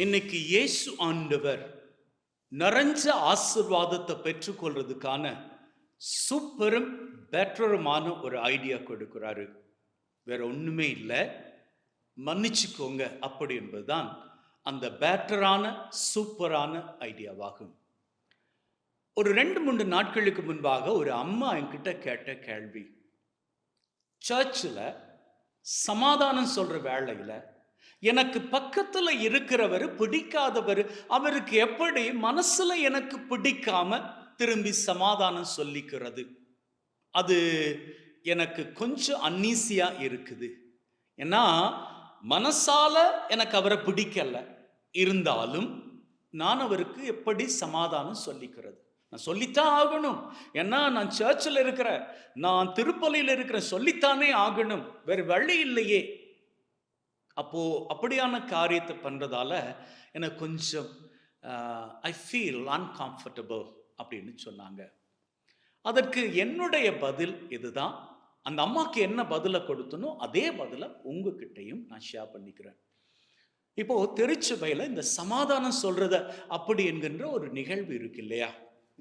இன்னைக்கு இயேசு ஆண்டவர் நிறைஞ்ச ஆசிர்வாதத்தை பெற்றுக்கொள்றதுக்கான சூப்பரும் பெட்டருமான ஒரு ஐடியா கொடுக்கிறாரு. வேற ஒண்ணுமே இல்லை. மன்னிச்சுக்கோங்க. அப்படி என்பதுதான் அந்த பேட்டரான சூப்பரான ஐடியாவாகும். ஒரு ரெண்டு மூன்று நாட்களுக்கு முன்பாக ஒரு அம்மா என்கிட்ட கேட்ட கேள்வி. சர்ச்சில் சமாதானம் சொல்ற வேலையில் எனக்கு பக்கத்தில் இருக்கிறவர் பிடிக்காதவர் அவருக்கு எப்படி மனசில் எனக்கு பிடிக்காம திரும்பி சமாதானம் சொல்லிக்கிறது? அது எனக்கு கொஞ்சம் அன்னீசியாக இருக்குது. ஏன்னா மனசால எனக்கு அவரை பிடிக்கல. இருந்தாலும் நான் அவருக்கு எப்படி சமாதானம் சொல்லிக்கிறது? நான் சொல்லித்தான் ஆகணும். ஏன்னா நான் சர்ச்சில் இருக்கிறேன். நான் திருப்பலியில் இருக்கிறேன். சொல்லித்தானே ஆகணும். வேறு வழி இல்லையே. அப்போது அப்படியான காரியத்தை பண்ணுறதால எனக்கு கொஞ்சம் ஐ ஃபீல் அன்கம்ஃபர்டபுள் அப்படின்னு சொன்னாங்க. அதற்கு என்னுடைய பதில் இதுதான். அந்த அம்மாவுக்கு என்ன பதிலை கொடுத்தனோ அதே பதிலை உங்ககிட்டையும் நான் ஷேர் பண்ணிக்கிறேன். இப்போ திருச்சபையில் இந்த சமாதானம் சொல்றத அப்படி என்கின்ற ஒரு நிகழ்வு இருக்கு இல்லையா?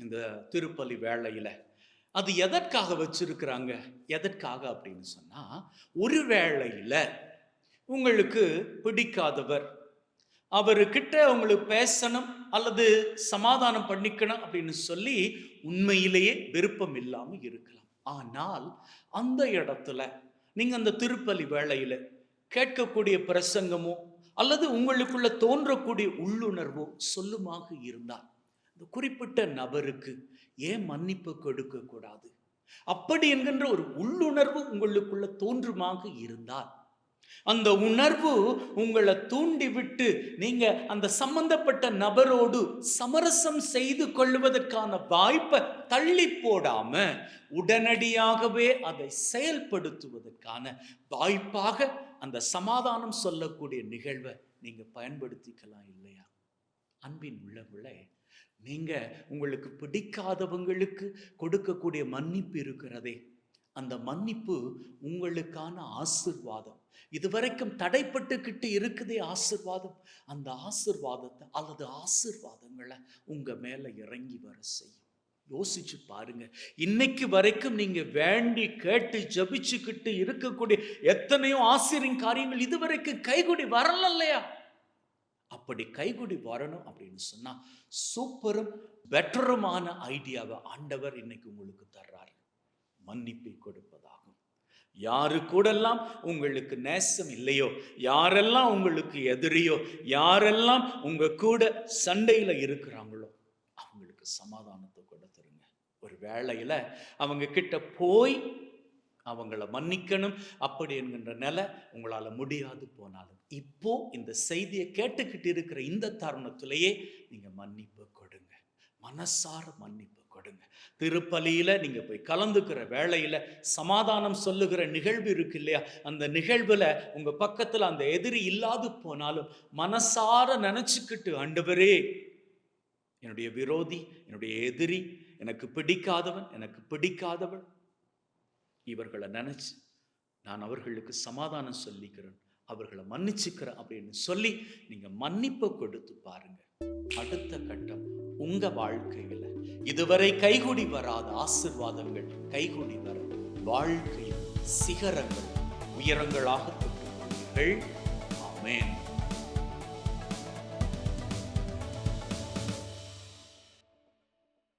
இந்த திருப்பலி வேலையில் அது எதற்காக வச்சிருக்கிறாங்க? எதற்காக அப்படின்னு சொன்னா ஒரு வேளையில் உங்களுக்கு பிடிக்காதவர். அவர்கிட்ட உங்களுக்கு பேசணும் அல்லது சமாதானம் பண்ணிக்கணும் அப்படின்னு சொல்லி உண்மையிலேயே விருப்பம் இல்லாமல் இருக்கலாம். ஆனால் அந்த இடத்துல நீங்க அந்த திருப்பலி வேளையில கேட்கக்கூடிய பிரசங்கமோ அல்லது உங்களுக்குள்ள தோன்றக்கூடிய உள்ளுணர்வோ சொல்லுமாக இருந்தால் இந்த குறிப்பிட்ட நபருக்கு ஏன் மன்னிப்பு கொடுக்க கூடாது அப்படி என்கின்ற ஒரு உள்ளுணர்வு உங்களுக்குள்ள தோன்றுமாக இருந்தால் அந்த உணர்வு உங்களை தூண்டிவிட்டு நீங்க அந்த சம்பந்தப்பட்ட நபரோடு சமரசம் செய்து கொள்வதற்கான வாய்ப்பை தள்ளி போடாம உடனடியாகவே அதை செயல்படுத்துவதற்கான வாய்ப்பாக அந்த சமாதானம் சொல்லக்கூடிய நிகழ்வை நீங்க பயன்படுத்திக்கலாம் இல்லையா? அன்பின் உள்ளவர்களே நீங்க உங்களுக்கு பிடிக்காதவங்களுக்கு கொடுக்கக்கூடிய மன்னிப்பு இருக்கிறதே. அந்த மன்னிப்பு உங்களுக்கான ஆசிர்வாதம். இதுவரைக்கும் தடைப்பட்டுக்கிட்டு இருக்குதே ஆசிர்வாதம். அந்த ஆசிர்வாதத்தை அல்லது ஆசிர்வாதங்களை உங்க மேல இறங்கி வர செய்யும். யோசிச்சு பாருங்க. இன்னைக்கு வரைக்கும் நீங்க வேண்டி கேட்டு ஜபிச்சுக்கிட்டு இருக்கக்கூடிய எத்தனையோ ஆசிரியின் காரியங்கள் இதுவரைக்கும் கைகுடி வரல இல்லையா அப்படி கைகுடி வரணும் அப்படின்னு சொன்னா சூப்பரும் பெட்டருமான ஐடியாவை ஆண்டவர் இன்னைக்கு உங்களுக்கு தர்றாரு. மன்னிப்பை கொடுப்பதாகும். யாரு கூடெல்லாம் உங்களுக்கு நேசம் இல்லையோ யாரெல்லாம் உங்களுக்கு எதிரியோ யாரெல்லாம் உங்க கூட சண்டையில இருக்கிறாங்களோ அவங்களுக்கு சமாதானத்தை கொடுத்துருங்க ஒரு வேளையில அவங்க கிட்ட போய் அவங்கள மன்னிக்கணும். அப்படி என்கின்ற நிலை உங்களால முடியாது போனாலும். இப்போ இந்த செய்தியை கேட்டுக்கிட்டு இருக்கிற இந்த தருணத்திலேயே நீங்க மன்னிப்பு கொடுங்க. மனசார மன்னிப்பு கொடுங்க திருப்பலியில் நீங்கள் போய் கலந்துக்கிற வேலையில் சமாதானம் சொல்லுகிற நிகழ்வு இருக்கு இல்லையா? அந்த நிகழ்வில் உங்கள் பக்கத்தில் அந்த எதிரி இல்லாது போனாலும் மனசார நினச்சிக்கிட்டு ஆண்டவரே என்னுடைய விரோதி என்னுடைய எதிரி எனக்கு பிடிக்காதவன் எனக்கு பிடிக்காதவள். இவர்களை நினச்சி நான் அவர்களுக்கு சமாதானம் சொல்லிக்கிறேன் அவர்களை மன்னிச்சுக்கிறேன் அப்படின்னு சொல்லி நீங்கள் மன்னிப்பை கொடுத்து பாருங்கள் அடுத்த கட்டம் உங்கள் வாழ்க்கையில் இதுவரை கைகூடி வராத ஆசிர்வாதங்கள் கைகூடி வர வாழ்க்கையில் சிகரங்கள் உயரங்களாக தொட்டுக்கொள்வீர்கள் ஆமென்.